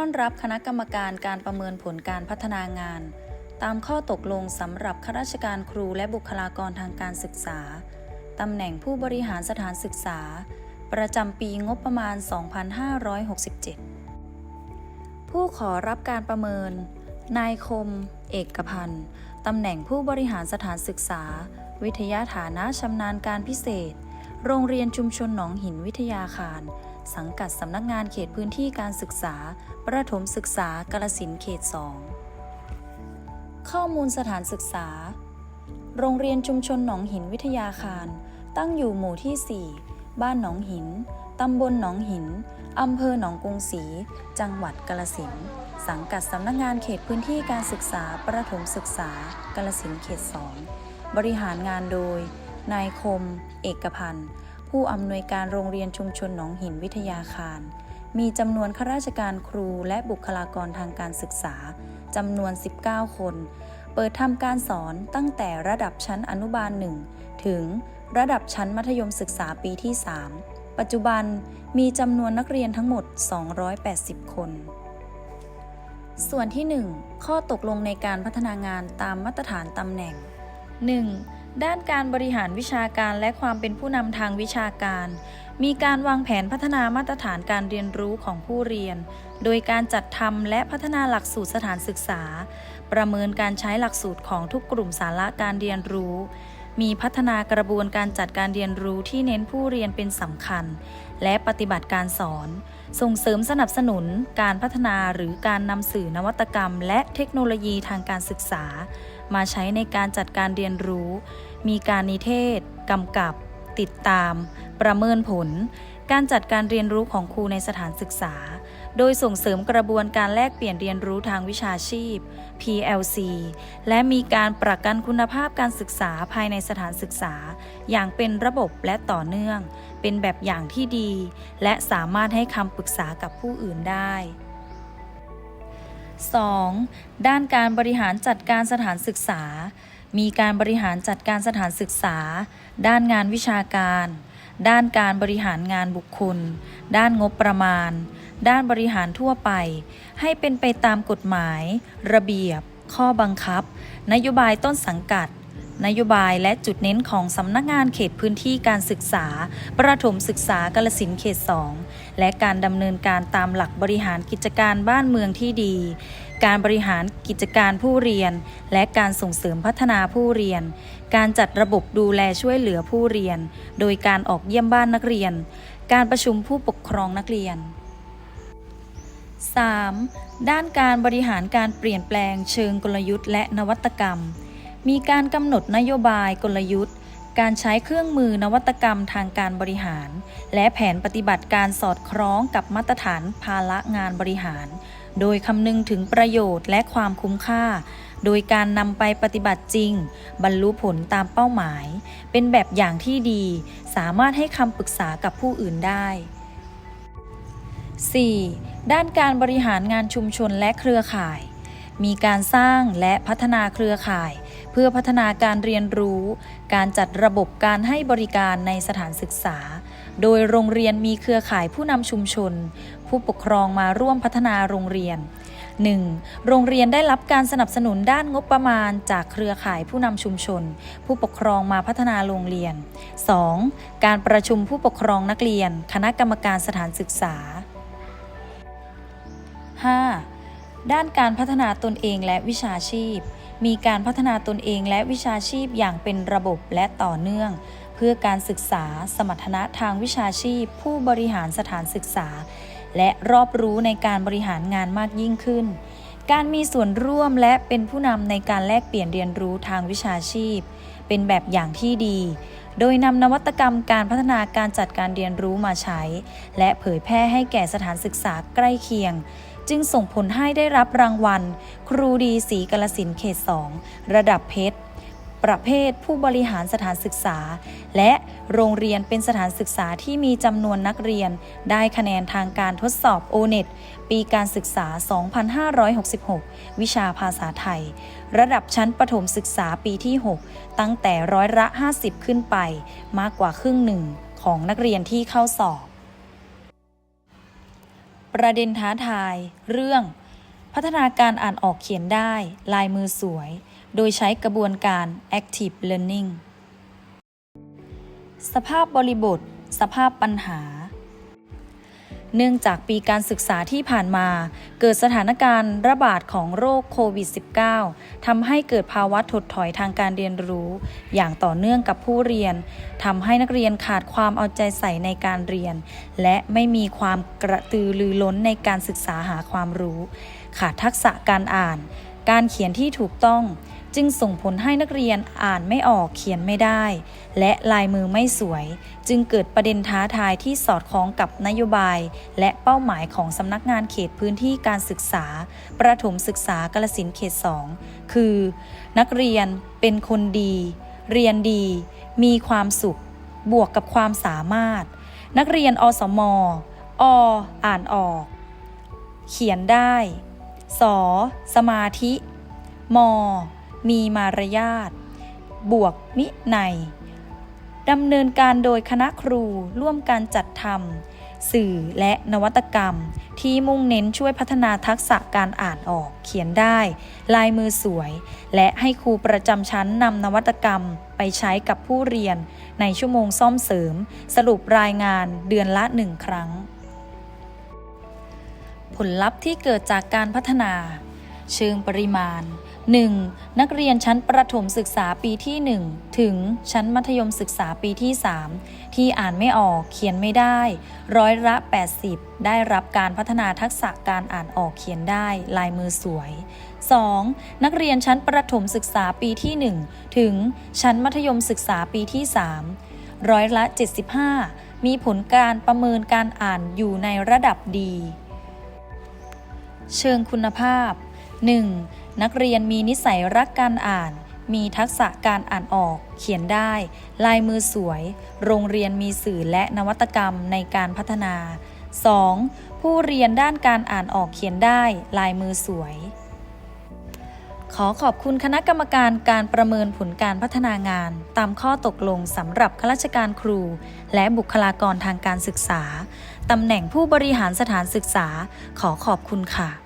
ต้อนรับคณะกรรมการการประเมินผลการพัฒนางาน ตามข้อตกลงสำหรับข้าราชการครูและบุคลากรทางการศึกษา ตำแหน่งผู้บริหารสถานศึกษา ประจำปีงบประมาณ 2567 ผู้ขอรับการประเมิน นายคม เอกพันธ์ ตำแหน่งผู้บริหารสถานศึกษา วิทยาฐานะชำนาญการพิเศษ โรงเรียนชุมชนหนองหินวิทยาคาร สังกัดสำนักงานเขตพื้นที่การศึกษา ประถมศึกษากาลสินเขต 2 ข้อมูลสถานศึกษา โรงเรียนชุมชนหนองหินวิทยาคาร ตั้งอยู่หมู่ที่ 4 บ้านหนองหิน ตำบลหนองหิน อำเภอหนองกรุงศรี จังหวัดกาลสิน สังกัดสำนักงานเขตพื้นที่การศึกษา ประถมศึกษากาลสินเขต 2 บริหารงานโดย นายคม เอกพันธ์ ผู้อำนวยการโรงเรียนชุมชนหนองหินวิทยาคาร มีจำนวนข้าราชการครูและบุคลากรทางการศึกษาจำนวน 19 คน เปิดทำการสอนตั้งแต่ระดับชั้นอนุบาล 1 ถึงระดับชั้นมัธยมศึกษาปีที่ 3 ปัจจุบันมีจำนวนนักเรียนทั้งหมด 280 คน ส่วนที่ 1 ข้อตกลงในการพัฒนางานตามมาตรฐานตำแหน่ง 1. ด้านการบริหารวิชาการและความเป็นผู้นำทางวิชาการ มีการวางแผนพัฒนามาตรฐานการเรียนรู้ของผู้เรียน โดยการจัดทำและพัฒนาหลักสูตรสถานศึกษา ประเมินการใช้หลักสูตรของทุกกลุ่มสาระการเรียนรู้ มีพัฒนากระบวนการจัดการเรียนรู้ที่เน้นผู้เรียนเป็นสำคัญ และปฏิบัติการสอน ส่งเสริมสนับสนุน การพัฒนาหรือการนำสื่อนวัตกรรม และเทคโนโลยีทางการศึกษา มาใช้ในการจัดการเรียนรู้ มีการนิเทศ กำกับ ติดตาม ประเมินผล การจัดการเรียนรู้ของครูในสถานศึกษา โดยส่งเสริมกระบวนการแลกเปลี่ยนเรียนรู้ทางวิชาชีพ PLC และมีการประกันคุณภาพการศึกษาภายในสถานศึกษา อย่างเป็นระบบและต่อเนื่อง เป็นแบบอย่างที่ดี และสามารถให้คำปรึกษากับผู้อื่นได้ 2. ด้านการบริหารจัดการสถานศึกษา มีการบริหารจัดการสถานศึกษา ด้านงานวิชาการ ด้านการบริหารงานบุคคล ด้านงบประมาณ ด้านบริหารทั่วไป ให้เป็นไปตามกฎหมาย ระเบียบ ข้อบังคับ นโยบายต้นสังกัด นโยบายและจุดเน้นของสำนักงานเขตพื้นที่การศึกษา ประถมศึกษากาลสินเขต 2 และการดำเนินการตามหลักบริหารกิจการบ้านเมืองที่ดี การบริหารกิจการผู้เรียน และการส่งเสริมพัฒนาผู้เรียน การจัดระบบดูแลช่วยเหลือผู้เรียน โดยการออกเยี่ยมบ้านนักเรียน การประชุมผู้ปกครองนักเรียน 3. ด้านการบริหารการเปลี่ยนแปลงเชิงกลยุทธ์และนวัตกรรม มีการกำหนดนโยบายกลยุทธ์ การใช้เครื่องมือนวัตกรรมทางการบริหาร และแผนปฏิบัติการสอดคล้องกับมาตรฐานภาระงานบริหาร โดยคำนึงถึงประโยชน์และความคุ้มค่า โดยการนำไปปฏิบัติจริง บรรลุผลตามเป้าหมาย เป็นแบบอย่างที่ดี สามารถให้คำปรึกษากับผู้อื่นได้ 4. ด้านการบริหารงานชุมชนและเครือข่าย มีการสร้างและพัฒนาเครือข่าย พื่อพัฒนาการเรียนรู้ การจัดระบบการให้บริการในสถานศึกษา โดยโรงเรียนมีเครือข่ายผู้นำชุมชน ผู้ปกครองมาร่วมพัฒนาโรงเรียน 1. โรงเรียนได้รับการสนับสนุนด้านงบประมาณจากเครือข่ายผู้นำชุมชน ผู้ปกครองมาพัฒนาโรงเรียน 2. การประชุมผู้ปกครองนักเรียน คณะกรรมการสถานศึกษา 5. ด้านการพัฒนาตนเองและวิชาชีพ มีการพัฒนาตนเองและวิชาชีพอย่างเป็นระบบและต่อเนื่อง เพื่อการศึกษาสมรรถนะทางวิชาชีพ ผู้บริหารสถานศึกษา และรอบรู้ในการบริหารงานมากยิ่งขึ้น การมีส่วนร่วมและเป็นผู้นำในการแลกเปลี่ยนเรียนรู้ทางวิชาชีพ เป็นแบบอย่างที่ดี โดยนำนวัตกรรมการพัฒนาการจัดการเรียนรู้มาใช้ และเผยแพร่ให้แก่สถานศึกษาใกล้เคียง จึงส่งผลให้ได้รับรางวัล ครูดีศรีกาลสินเขต 2 ระดับเพชร ประเภทผู้บริหารสถานศึกษา และโรงเรียนเป็นสถานศึกษาที่มีจำนวนนักเรียน ได้คะแนนทางการทดสอบ o n e t ปีการศึกษา 2566 วิชาภาษาไทย ระดับชั้นประถมศึกษาปีที่ 6 ตั้งแต่ร้อยละ 50 ขึ้นไป มากกว่าครึ่งหนึ่งของนักเรียนที่เข้าสอบ ประเด็นท้าทาย เรื่อง พัฒนาการอ่านออกเขียนได้ ลายมือสวย โดยใช้กระบวนการ active learning สภาพบริบท สภาพปัญหา เนื่องจากปีการศึกษาที่ผ่านมา เกิดสถานการณ์ระบาดของโรคโควิด -19 ทำให้เกิดภาวะถดถอยทางการเรียนรู้ อย่างต่อเนื่องกับผู้เรียนทำให้นักเรียนขาดความเอาใจใส่ในการเรียน และไม่มีความกระตือรือร้นในการศึกษาหาความรู้ ขาดทักษะการอ่าน การเขียนที่ถูกต้อง จึงส่งผลให้นักเรียนอ่านไม่ออกเขียนไม่ได้ และลายมือไม่สวย จึงเกิดประเด็นท้าทายที่สอดคล้องกับนโยบาย และเป้าหมายของสำนักงานเขตพื้นที่การศึกษา ประถมศึกษากาลสินเขต 2 คือ นักเรียนเป็นคนดี เรียนดี มีความสุข บวกกับความสามารถ นักเรียนอสมออ่านออก เขียนได้ ส สมาธิ ม มีมารยาท บวกมิในยดำเนินการโดยคณะครูร่วมการจัดทำสื่อและนวัตกรรม ที่มุ่งเน้นช่วยพัฒนาทักษะการอ่านออกเขียนได้ ลายมือสวย และให้ครูประจำชั้นนำนวัตกรรมไปใช้กับผู้เรียน ในชั่วโมงซ่อมเสริม สรุปรายงานเดือนละหนึ่งครั้ง ผลลัพธ์ที่เกิดจากการพัฒนา เชิงปริมาณ 1. นักเรียนชั้นประถมศึกษาปีที่ 1 ถึงชั้นมัธยมศึกษาปีที่ 3 ที่อ่านไม่ออกเขียนไม่ได้ ร้อยละ 80 ได้รับการพัฒนาทักษะการอ่านออกเขียนได้ ลายมือสวย 2. นักเรียนชั้นประถมศึกษาปีที่ 1 ถึงชั้นมัธยมศึกษาปีที่ 3 ร้อยละ 75 มีผลการประเมินการอ่านอยู่ในระดับดี เชิงคุณภาพ 1. นักเรียนมีนิสัยรักการอ่าน มีทักษะการอ่านออก เขียนได้ ลายมือสวย โรงเรียนมีสื่อและนวัตกรรมในการพัฒนา 2. ผู้เรียนด้านการอ่านออกเขียนได้ ลายมือสวย ขอขอบคุณคณะกรรมการการประเมินผลการพัฒนางาน ตามข้อตกลงสำหรับข้าราชการครู และบุคลากรทางการศึกษาตำแหน่งผู้บริหารสถานศึกษา ขอขอบคุณค่ะ